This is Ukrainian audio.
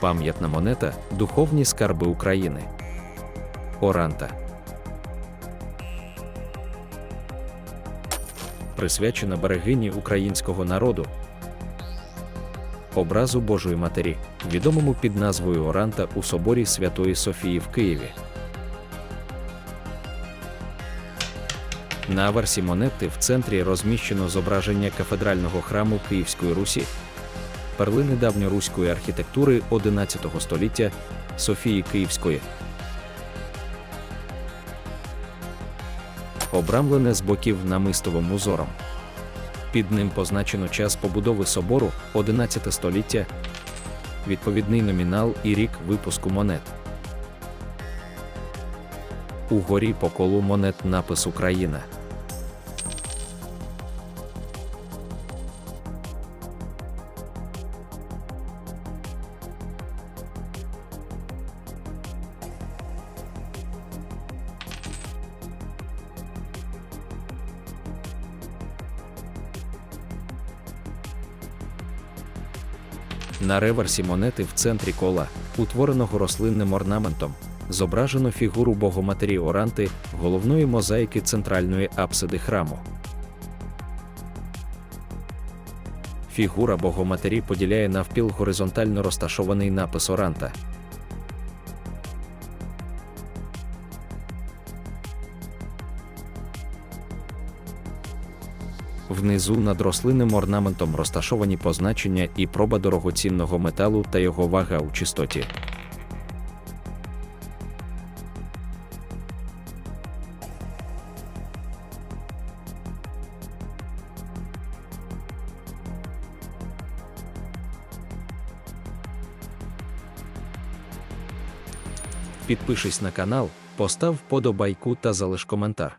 Пам'ятна монета Духовні скарби України. Оранта. Присвячена берегині українського народу. Образу Божої Матері, відомому під назвою Оранта у соборі Святої Софії в Києві. На аверсі монети в центрі розміщено зображення кафедрального храму Київської Русі, перлини давньоруської архітектури XI століття Софії Київської. Обрамлене з боків намистовим узором. Під ним позначено час побудови собору 11 століття, відповідний номінал і рік випуску монет. Угорі по колу монет напис Україна. На реверсі монети в центрі кола, утвореного рослинним орнаментом, зображено фігуру Богоматері Оранти, головної мозаїки центральної апсиди храму. Фігура Богоматері поділяє навпіл горизонтально розташований напис Оранта. Внизу над рослинним орнаментом розташовані позначення і проба дорогоцінного металу та його вага у чистоті. Підпишись на канал, постав вподобайку та залиш коментар.